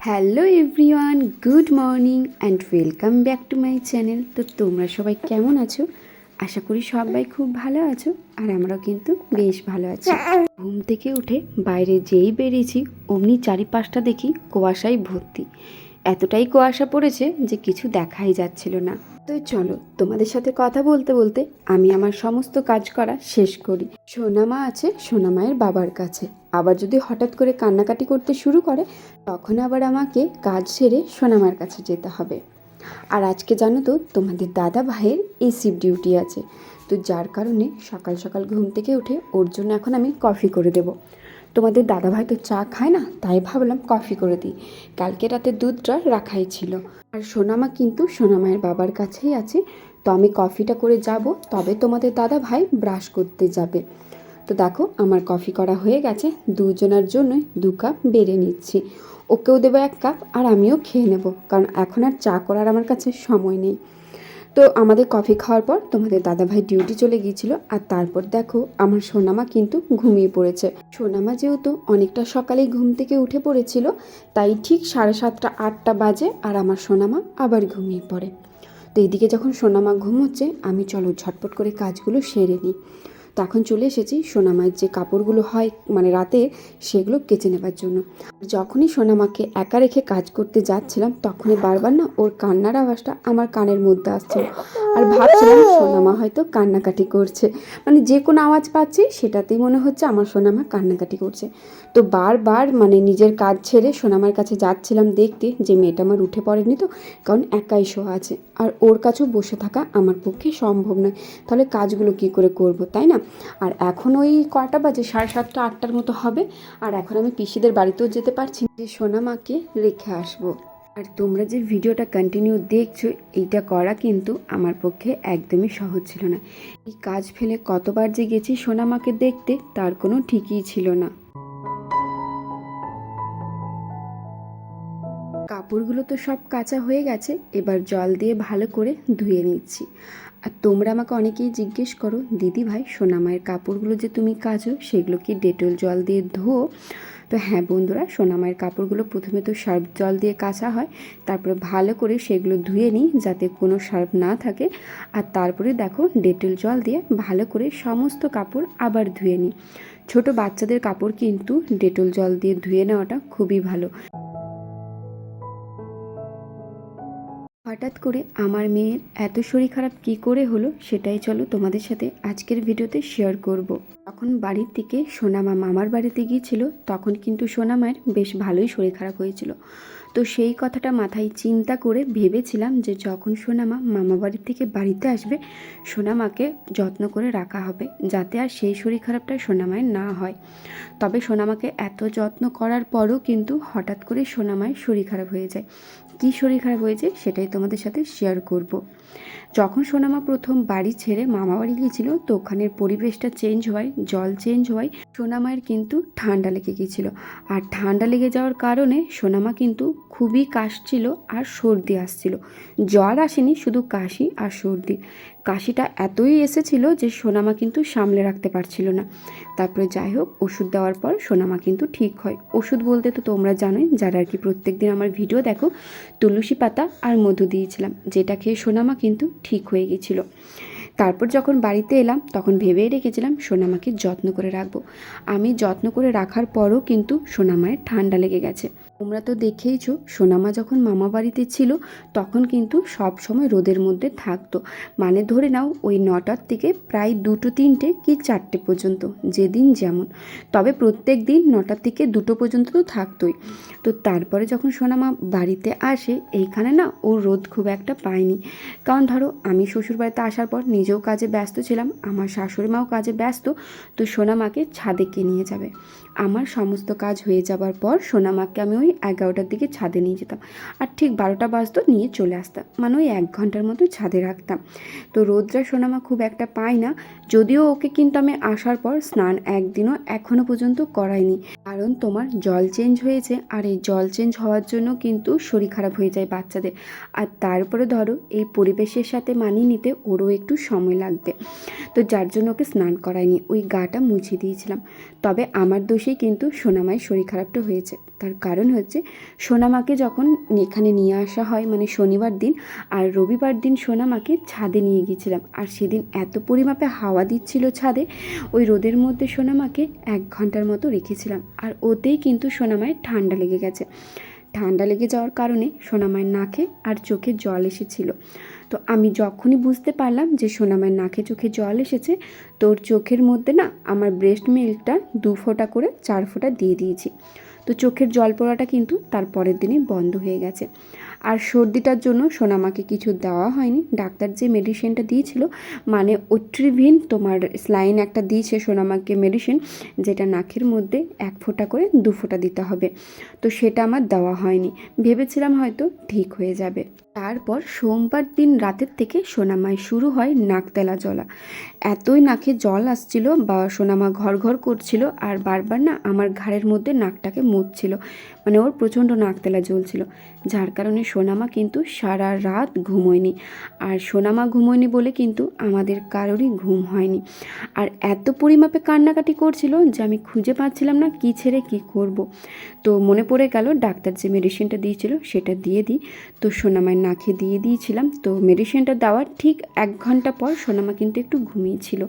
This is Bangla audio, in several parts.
Hello everyone, good morning and welcome back to my channel. তো তোমরা সবাই কেমন আছো? আশা করি সবাই খুব ভালো আছো আর আমরাও কিন্তু বেশ ভালো আছি। ঘুম থেকে উঠে বাইরে যেই বেরিয়েছি, অমনি চারিপাশটা দেখি কুয়াশায় ভর্তি। এতটাই কুয়াশা পড়েছে যে কিছু দেখাই যাচ্ছিল না। তো চলো, তোমাদের সাথে কথা বলতে বলতে আমি আমার সমস্ত কাজ করা শেষ করি। সোনামা আছে সোনামায়ের বাবার কাছে। আবার যদি হঠাৎ করে কান্নাকাটি করতে শুরু করে, তখন আবার আমাকে কাজ সেরে সোনামার কাছে যেতে হবে। আর আজকে জানো তো, তোমাদের দাদা ভাইয়ের এই শিফট ডিউটি আছে। তো যার কারণে সকাল সকাল ঘুম থেকে উঠে ওর জন্য এখন আমি কফি করে দেব। তোমাদের দাদা ভাই তো চা খায় না, তাই ভাবলাম কফি করে দিই। কালকে রাতে দুধটা রাখাই ছিল। আর সোনামা কিন্তু সোনামায়ের বাবার কাছেই আছে। তো আমি কফিটা করে যাব, তবে তোমাদের দাদা ভাই ব্রাশ করতে যাবে। তো দেখো, আমার কফি করা হয়ে গেছে। দুজনের জন্যই দু কাপ বেড়ে নিচ্ছি। ওকেও দেবো এক কাপ আর আমিও খেয়ে নেব। কারণ এখন আর চা করার আমার কাছে সময় নেই। তো আমাদের কফি খাওয়ার পর তোমাদের দাদাভাই ডিউটি চলে গিয়েছিল, আর তারপর দেখো আমার সোনামা কিন্তু ঘুমিয়ে পড়েছে। সোনামা যেহেতু অনেকটা সকালেই ঘুম থেকে উঠে পড়েছিল, তাই ঠিক সাড়ে সাতটা, আটটা বাজে আর আমার সোনামা আবার ঘুমিয়ে পড়ে। তো এইদিকে যখন সোনামা ঘুমোচ্ছে আমি চলো ঝটপট করে কাজগুলো সেরে নিই। তো এখন চলে এসেছি সোনামায়ের যে কাপড়গুলো হয় মানে রাতে, সেগুলো কেচে নেবার জন্য। যখনই সোনামাকে একা রেখে কাজ করতে যাচ্ছিলাম, তখনই বারবার না ওর কান্নার আওয়াজটা আমার কানের মধ্যে আসছিল। আর ভাবছিলাম সোনামা হয়তো কান্নাকাটি করছে। মানে যে কোনো আওয়াজ পাচ্ছি, সেটাতেই মনে হচ্ছে আমার সোনামা কান্নাকাটি করছে। তো বারবার মানে নিজের কাজ ছেড়ে সোনামার কাছে যাচ্ছিলাম দেখতে যে মেয়েটা আমার উঠে পড়েনি তো, কারণ একাই শোয়া আছে। আর ওর কাছেও বসে থাকা আমার পক্ষে সম্ভব নয়। তাহলে কাজগুলো কি করে করব, তাই না? আর এখন ওই কটা বাজে, সাড়ে সাতটা, আটটার মতো হবে। আর এখন আমি পিসিদের বাড়িতেও যেতে পারছি না যে সোনামাকে রেখে আসব। আর তোমরা যে ভিডিওটা কন্টিনিউ দেখছ, এইটা করা কিন্তু আমার পক্ষে একদমই সহজ ছিল না। এই কাজ ফেলে কতবার যে গেছি সোনামাকে দেখতে, তার কোনো ঠিকই ছিল না। কাপড়গুলো তো সব কাঁচা হয়ে গেছে, এবার জল দিয়ে ভালো করে ধুয়ে নিচ্ছি। আর তোমরা আমাকে অনেকেই জিজ্ঞেস করো দিদি ভাই সোনামায়ের কাপড়গুলো যে তুমি কাচো, সেগুলো কি ডেটল জল দিয়ে ধোও? তো হ্যাঁ বন্ধুরা সোনামায়ের কাপড়গুলো প্রথমে তো সার্ফ জল দিয়ে কাঁচা হয়, তারপরে ভালো করে সেগুলো ধুয়ে নিই যাতে কোনো সার্ফ না থাকে। আর তারপরে দেখো ডেটল জল দিয়ে ভালো করে সমস্ত কাপড় আবার ধুয়ে নিই। ছোট বাচ্চাদের কাপড় কিন্তু ডেটল জল দিয়ে ধুয়ে নেওয়াটা খুবই ভালো। হঠাৎ করে আমার মেয়ের এত শরীর খারাপ কি করে হলো সেটাই চলো তোমাদের সাথে আজকের ভিডিওতে শেয়ার করব। তখন বাড়ির থেকে সোনামা মামার বাড়িতে গিয়েছিল, তখন কিন্তু সোনামায়ের বেশ ভালোই শরীর খারাপ হয়েছিল। তো সেই কথাটা মাথায় চিন্তা করে ভেবেছিলাম যে যখন সোনামা মামা বাড়ির থেকে বাড়িতে আসবে সোনামাকে যত্ন করে রাখা হবে যাতে আর সেই শরীর খারাপটা সোনামায়ের না হয়। তবে সোনামাকে এত যত্ন করার পরও কিন্তু হঠাৎ করে সোনামায়ের শরীর খারাপ হয়ে যায়। কী শরীর খারাপ হয়েছে সেটাই তোমাদের সাথে শেয়ার করব। যখন সোনামা প্রথম বাড়ি ছেড়ে মামা বাড়ি গিয়েছিল, তো ওখানের পরিবেশটা চেঞ্জ হয়, জল চেঞ্জ হয়। সোনামায়ের কিন্তু ঠান্ডা লেগে গিয়েছিল। আর ঠান্ডা লেগে যাওয়ার কারণে সোনামা কিন্তু খুবই কাশছিল আর সর্দি আসছিল। জ্বর আসেনি, শুধু কাশি আর সর্দি। কাশিটা এতই এসেছিল যে সোনামা কিন্তু সামলে রাখতে পারছিল না। তারপরে যাই হোক, ওষুধ দেওয়ার পর সোনামা কিন্তু ঠিক হয়। ওষুধ বলতে তো তোমরা জানোই, যারা আর কি প্রত্যেক দিন আমার ভিডিও দেখো, তুলসী পাতা আর মধু দিয়েছিলাম, যেটা খেয়ে সোনামা কিন্তু ঠিক হয়ে গেছিল। তারপর যখন বাড়িতে এলাম, তখন ভেবেই রেখেছিলাম সোনামাকে যত্ন করে রাখব। আমি যত্ন করে রাখার পরও কিন্তু সোনামায়ের ঠান্ডা লেগে গেছে। তোমরা তো দেখেইছো, সোনামা যখন মামা বাড়িতে ছিল, তখন কিন্তু সব সময় রোদের মধ্যে থাকতো। মানে ধরে নাও, ওই নটার থেকে প্রায় দুটো তিনটে কি চারটে পর্যন্ত, যেদিন যেমন। তবে প্রত্যেক দিন নটার থেকে দুটো পর্যন্ত তো থাকতোই। তো তারপরে যখন সোনামা বাড়িতে আসে, এইখানে না ও রোদ খুব একটা পায়নি। কারণ ধরো, আমি শ্বশুরবাড়িতে আসার পর নিজেও কাজে ব্যস্ত ছিলাম, আমার শাশুড়ি মাও কাজে ব্যস্ত, তো সোনামাকে ছাদে কে নিয়ে যাবে। আমার সমস্ত কাজ হয়ে যাবার পর সোনামাকে আমি ওই এগারোটার দিকে ছাদে নিয়ে যেতাম। আর ঠিক বারোটা বাজতো নিয়ে চলে আসতাম। মানে ওই এক ঘণ্টার মতো ছাদে রাখতাম। তো রোদরা সোনামা খুব একটা পায় না। যদিও ওকে কিন্তু আমি আসার পর স্নান একদিনও এখনও পর্যন্ত করাইনি। কারণ তোমার জল চেঞ্জ হয়েছে। আর এই জল চেঞ্জ হওয়ার জন্য কিন্তু শরীর খারাপ হয়ে যায় বাচ্চাদের। আর তারপরে ধরো, এই পরিবেশের সাথে মানিয়ে নিতে ওরও একটু সময় লাগবে। তো যার জন্য ওকে স্নান করায়নি ওই গাটা মুছে দিয়েছিলাম। তবে আমার দোষেই কিন্তু সোনামায় শরীর খারাপটা হয়েছে। তার কারণ হচ্ছে সোনামাকে যখন এখানে নিয়ে আসা হয় মানে শনিবার দিন, আর রবিবার দিন সোনামাকে ছাদে নিয়ে গিয়েছিলাম। আর সেদিন এত পরিমাপে হাওয়া দিচ্ছিল ছাদে, ওই রোদের মধ্যে সোনামাকে এক ঘণ্টার মতো রেখেছিলাম। আর ওতেই কিন্তু সোনামায়ের ঠান্ডা লেগে গেছে। ঠান্ডা লেগে যাওয়ার কারণে সোনামায়ের নাকে আর চোখে জল এসেছিল। তো আমি যখনই বুঝতে পারলাম যে সোনামায়ের নাকে চোখে জল এসেছে, তোর চোখের মধ্যে না আমার ব্রেস্ট মিল্কটা দু ফোঁটা করে, চার ফোঁটা দিয়ে দিয়েছি। তো চোখের জল পড়াটা কিন্তু তার পরের দিনই বন্ধ হয়ে গেছে। আর সর্দিটার জন্য সোনামাকে কিছু দেওয়া হয়নি। ডাক্তার যে মেডিসিনটা দিয়েছিল মানে ওট্রিভিন তোমার স্লাইন একটা দিয়েছে সোনামাকে মেডিসিন, যেটা নাকের মধ্যে এক ফোঁটা করে দু ফোঁটা দিতে হবে। তো সেটা আমার দেওয়া হয়নি। ভেবেছিলাম হয়তো ঠিক হয়ে যাবে। তারপর সোমবার দিন রাতের থেকে সোনামায় শুরু হয় নাক তেলা জ্বলা। এতই নাকে জল আসছিল বা সোনামা ঘর ঘর করছিল আর বারবার না আমার ঘাড়ের মধ্যে নাকটাকে মুছছিল মানে ওর প্রচণ্ড নাক তেলা জ্বলছিল। যার কারণে সোনামা কিন্তু সারা রাত ঘুমোয়নি আর সোনামা ঘুমোয়নি বলে কিন্তু আমাদের কারোরই ঘুম হয়নি। আর এত পরিমাপে কান্নাকাটি করছিল যে আমি খুঁজে পাচ্ছিলাম না কী ছেড়ে কী করব। তো মনে পড়ে গেল ডাক্তার যে মেডিসিনটা দিয়েছিল সেটা দিয়ে দিই। তো সোনামায়ের নাকে দিয়ে দিয়েছিলাম। তো মেডিসিনটা দেওয়ার ঠিক এক ঘণ্টা পর সোনামা কিন্তু একটু ঘুমিয়েছিল।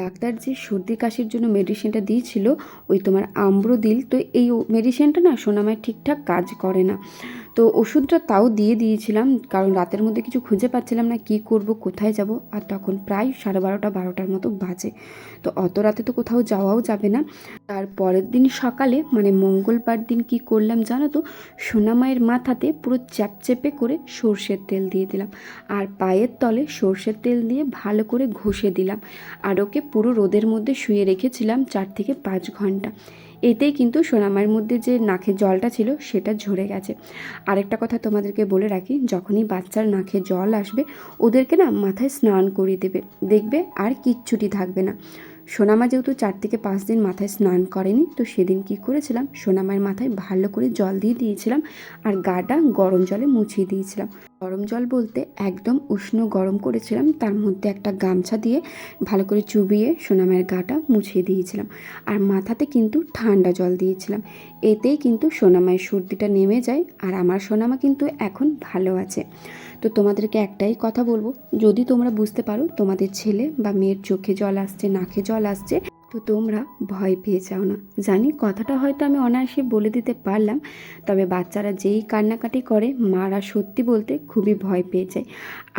ডাক্তার যে সর্দি কাশির জন্য মেডিসিনটা দিয়েছিল, ওই তোমার আম্রদিল, তো এই মেডিসিনটা না সোনামায় ঠিকঠাক কাজ করে না। তো ওষুধটা তাও দিয়ে দিয়েছিলাম, কারণ রাতের মধ্যে কিছু খুঁজে পাচ্ছিলাম না কি করব, কোথায় যাব, আর তখন প্রায় সাড়ে বারোটা, বারোটার মতো বাজে। তো অত রাতে তো কোথাও যাওয়াও যাবে না। তার পরের দিন সকালে মানে মঙ্গলবার দিন কি করলাম জানো তো সোনামায়ের মাথাতে পুরো চ্যাপচেপে করে সর্ষের তেল দিয়ে দিলাম। আর পায়ের তলে সর্ষের তেল দিয়ে ভালো করে ঘষে দিলাম। আর ওকে পুরো রোদের মধ্যে শুয়ে রেখেছিলাম চার থেকে পাঁচ ঘণ্টা। এতেই কিন্তু সোনামায়ের মধ্যে যে নাখে জলটা ছিল সেটা ঝরে গেছে। আরেকটা কথা তোমাদেরকে বলে রাখি, যখনই বাচ্চার নাখে জল আসবে, ওদেরকে না মাথায় স্নান করিয়ে দেবে। দেখবে আর কিচ্ছুটি থাকবে না। সোনামা যেহেতু চার থেকে পাঁচ দিন মাথায় স্নান করেনি, তো সেদিন কি করেছিলাম? সোনামায়ের মাথায় ভালো করে জল দিয়ে দিয়েছিলাম আর গাটা গরম জলে মুছিয়ে দিয়েছিলাম। গরম জল বলতে একদম উষ্ণ গরম করেছিলাম, তার মধ্যে একটা গামছা দিয়ে ভালো করে চুবিয়ে সোনামায়ের গাটা মুছিয়ে দিয়েছিলাম আর মাথাতে কিন্তু ঠান্ডা জল দিয়েছিলাম। এতেই কিন্তু সোনামায়ের সর্দিটা নেমে যায় আর আমার সোনামা কিন্তু এখন ভালো আছে। তো তোমাদেরকে একটাই কথা বলব, যদি তোমরা বুঝতে পারো তোমাদের ছেলে বা মেয়ের চোখে জল আসছে, নাকে জল আসছে, তো তোমরা ভয় পেয়ে যাও না। জানি কথাটা হয়তো আমি অনায়াসে বলে দিতে পারলাম, তবে বাচ্চারা যেই কান্নাকাটি করে, মারা সত্যি বলতে খুবই ভয় পেয়ে যায়।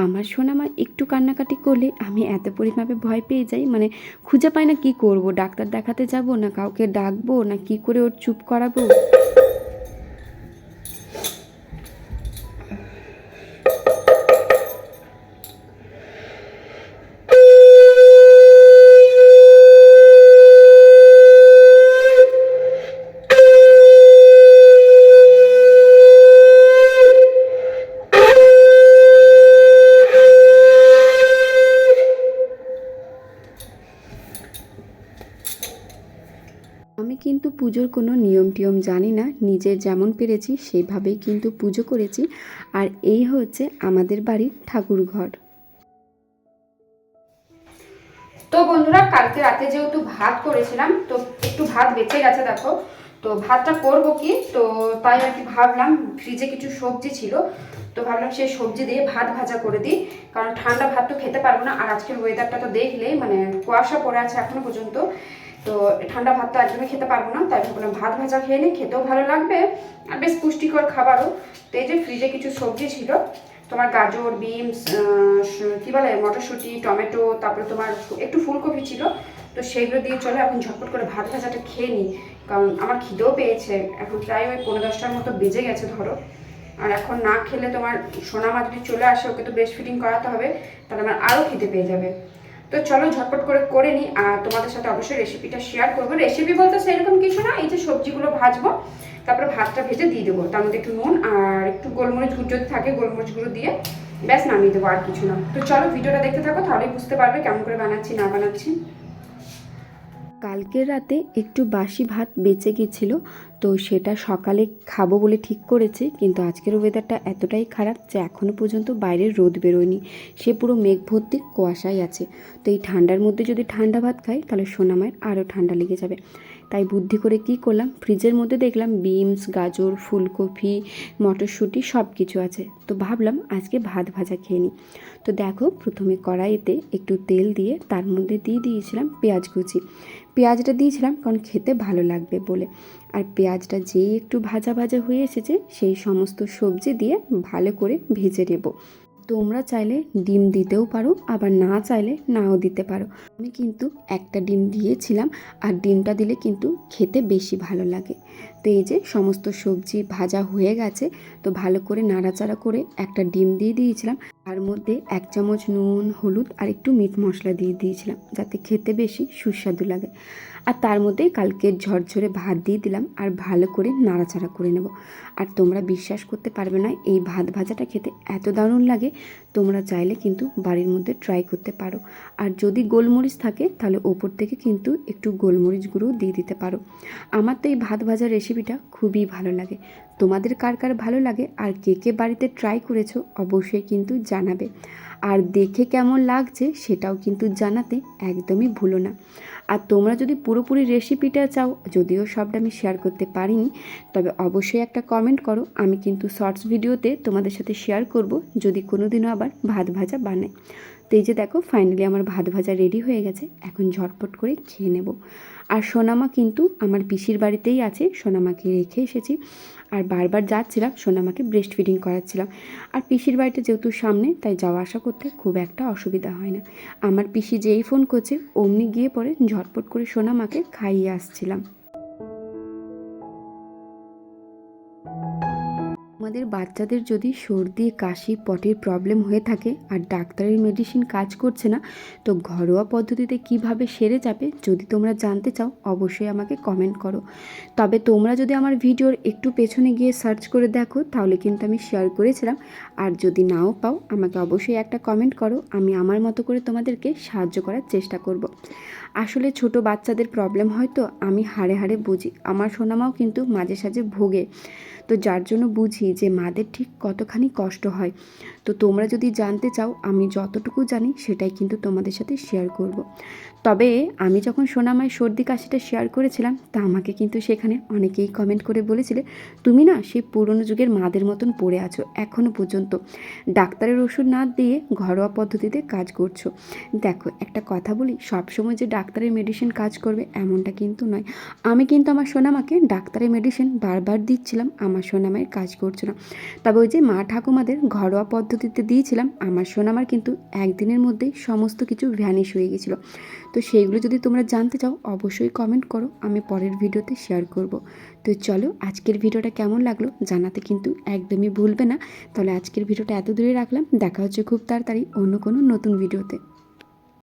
আমার সোনামা একটু কান্নাকাটি করলে আমি এত পরিমাপে ভয় পেয়ে যাই মানে খুঁজে পাই না কি করব, ডাক্তার দেখাতে যাব না কাউকে ডাকবো না কি করে ওর চুপ করাবো? পুজোর কোনো নিয়ম টিয়ম জানি না, নিজের যেমন পেরেছি সেভাবেই কিন্তু পুজো করেছি। আর এই হচ্ছে আমাদের বাড়ির ঠাকুর ঘর। তো বন্ধুরা, কালকে রাতে যেহেতু ভাত করেছিলাম, তো একটু ভাত বেঁচে গেছে দেখো। তো ভাতটা করব কি? তো তাই আর কি ভাবলাম ফ্রিজে কিছু সবজি ছিল, তো ভাবলাম সেই সবজি দিয়ে ভাত ভাজা করে দিই। কারণ ঠান্ডা ভাত তো খেতে পারব না। আর আজকের ওয়েদারটা তো দেখলে মানে কুয়াশা পড়ে আছে এখনও পর্যন্ত। তো ঠান্ডা ভাত তো একদমই খেতে পারব না, তাই ভাবলাম ভাত ভাজা খেয়ে নিই খেতেও ভালো লাগবে। আর বেশ পুষ্টিকর খাবারও। তো এই যে ফ্রিজে কিছু সবজি ছিল, তোমার গাজর বিনস কী বলে, মটরশুঁটি, টমেটো, তারপরে তোমার একটু ফুলকপি ছিল। তো সেইগুলো দিয়ে চলো, এখন ঝটপট করে ভাত ভাজাটা খেয়ে নিই। কারণ আমার খিদেও পেয়েছে, এখন প্রায় ওই পনেরো দশটার মতো বেজে গেছে ধরো। আর এখন না খেলে তোমার সোনা মা যদি চলে আসে, ওকে তো ব্রেস্ট ফিডিং করাতে হবে, তাহলে আমার আরও খিদে পেয়ে যাবে। তো চলো ঝটপট করে করে নিই, আর তোমাদের সাথে অবশ্যই রেসিপিটা শেয়ার করব। রেসিপি বলতে সেরকম কিছু না, এই যে সবজিগুলো ভাজবো, তারপরে ভাতটা ভেজে দিয়ে দেবো। তার মধ্যে একটু নুন আর একটু গোলমরিচ যদি থাকে, গোলমরিচ গুঁড়ো দিয়ে ব্যাস নামিয়ে দেবো আর কিছু না। তো চলো ভিডিওটা দেখতে থাকো, তাহলেই বুঝতে পারবে কেমন করে বানাচ্ছি, না বানাচ্ছি। কালকের রাতে একটু বাসি ভাত বেঁচে গেছিল তো সেটা সকালে খাব বলে ঠিক করেছি, কিন্তু আজকের ওয়েদারটা এতটাই খারাপ যে এখনও পর্যন্ত বাইরের রোদ বেরোয়নি। সে পুরো মেঘ ভর্তি কুয়াশাই আছে। তো এই ঠান্ডার মধ্যে যদি ঠান্ডা ভাত খাই, তাহলে সোনামায়ের আরও ঠান্ডা লেগে যাবে। তাই বুদ্ধি করে কি করলাম ফ্রিজের মধ্যে দেখলাম বিনস গাজর, ফুলকপি, মটরশুঁটি সব কিছু আছে। তো ভাবলাম আজকে ভাত ভাজা খেয়ে নিই। তো দেখো, প্রথমে কড়াইতে একটু তেল দিয়ে তার মধ্যে দিয়ে দিয়েছিলাম পেঁয়াজ কুচি। পেঁয়াজটা দিয়েছিলাম কারণ খেতে ভালো লাগবে বলে। আর পেঁয়াজটা যেই একটু ভাজা ভাজা হয়ে এসেছে, সেই সমস্ত সবজি দিয়ে ভালো করে ভেজে নেব। তোমরা চাইলে ডিম দিতেও পারো, আবার না চাইলে নাও দিতে পারো। আমি কিন্তু একটা ডিম দিয়েছিলাম, আর ডিমটা দিলে কিন্তু খেতে বেশি ভালো লাগে। তো এই যে সমস্ত সবজি ভাজা হয়ে গেছে, তো ভালো করে নাড়াচাড়া করে একটা ডিম দিয়ে দিয়েছিলাম। তার মধ্যে এক চামচ নুন, হলুদ আর একটু মিট মশলা দিয়ে দিয়েছিলাম যাতে খেতে বেশি সুস্বাদু লাগে। আর তার মধ্যে কালকের ঝরঝরে ভাত দিয়ে দিলাম আর ভালো করে নাড়াচাড়া করে নেব। আর তোমরা বিশ্বাস করতে পারবে না, এই ভাত ভাজাটা খেতে এত দারুণ লাগে, তোমরা চাইলে কিন্তু বাড়ির মধ্যে ট্রাই করতে পারো। আর যদি গোলমরিচ থাকে, তাহলে ওপর থেকে কিন্তু একটু গোলমরিচ গুঁড়ো দিয়ে দিতে পারো। আমার তো এই ভাত ভাজার রেসিপিটা খুবই ভালো লাগে। তোমাদের কার কার ভালো লাগে আর কে কে বাড়িতে ট্রাই করেছ অবশ্যই কিন্তু জানাবে। আর দেখে কেমন লাগছে সেটাও কিন্তু জানাতে একদমই ভুলো না। আর তোমরা যদি পুরোপুরি রেসিপিটা চাও, যদিও সবটা আমি শেয়ার করতে পারিনি, তবে অবশ্যই একটা কমেন্ট করো, আমি কিন্তু শর্টস ভিডিওতে তোমাদের সাথে শেয়ার করব, যদি কোনো দিনও আবার ভাত ভাজা বানাই। তো এই যে দেখো ফাইনালি আমার ভাত ভাজা রেডি হয়ে গেছে, এখন ঝটপট করে খেয়ে নেব। আর সোনামা কিন্তু আমার পিসির বাড়িতেই আছে, সোনামাকে রেখে এসেছি। আর বারবার যাচ্ছিলাম, সোনামাকে ব্রেস্ট ফিডিং করাচ্ছিলাম। আর পিসির বাড়িটা যেহেতু সামনে, তাই যাওয়া আসা করতে খুব একটা অসুবিধা হয় না। আমার পিসি যেই ফোন করছে, অমনি গিয়ে পরে ঝটপট করে সোনামাকে খাইয়ে আসছিলাম। আমাদের বাচ্চাদের যদি সর্দি, কাশি, পটির প্রবলেম হয়ে থাকে আর ডাক্তারের মেডিসিন কাজ করছে না, তো ঘরোয়া পদ্ধতিতে কীভাবে সেরে যাবে যদি তোমরা জানতে চাও, অবশ্যই আমাকে কমেন্ট করো তবে তোমরা যদি আমার ভিডিওর একটু পেছনে গিয়ে সার্চ করে দেখো, তাহলে কিন্তু আমি শেয়ার করেছিলাম আর যদি নাও পাও, আমাকে অবশ্যই একটা কমেন্ট করো, আমি আমার মতো করে তোমাদেরকে সাহায্য করার চেষ্টা করব। আসলে ছোট বাচ্চাদের প্রবলেম হয় তো আমি হাড়ে হাড়ে বুঝি। আমার সোনামাও কিন্তু মাঝে সাঝে ভোগে। তো যার জন্য বুঝি যে মাদের ঠিক কতখানি কষ্ট হয়। তো তোমরা যদি জানতে চাও, আমি যতটুকু জানি সেটাই কিন্তু তোমাদের সাথে শেয়ার করব। তবে আমি যখন সোনামায় সর্দি কাশিটা শেয়ার করেছিলাম, তা আমাকে কিন্তু সেখানে অনেকেই কমেন্ট করে বলেছিলে, তুমি না সেই পুরনো যুগের মাদের মতন পড়ে আছো এখনও পর্যন্ত। ডাক্তারের ওষুধ না দিয়ে ঘরোয়া পদ্ধতিতে কাজ করছ। দেখো, একটা কথা বলি, সবসময় যে ডাক্তারের মেডিসিন কাজ করবে এমনটা কিন্তু নয়। আমি কিন্তু আমার সোনামাকে ডাক্তারের মেডিসিন বারবার দিচ্ছিলাম, আমার সোনামায়ের কাজ করছে না। তবে ওই যে মা ঠাকুমাদের ঘরোয়া পদ্ধতিতে দিয়েছিলাম, আমার সোনামার কিন্তু একদিনের মধ্যেই সমস্ত কিছু ভ্যানিশ হয়ে গেছিল। তো সেইগুলো যদি তোমরা জানতে চাও, অবশ্যই কমেন্ট করো, আমি পরের ভিডিওতে শেয়ার করব। তো চলো, আজকের ভিডিওটা কেমন লাগল জানাতে কিন্তু একদমই ভুলবে না। তাহলে আজকের ভিডিওটা এত দূরে রাখলাম, দেখা হচ্ছে খুব তাড়াতাড়ি অন্য কোনো নতুন ভিডিওতে।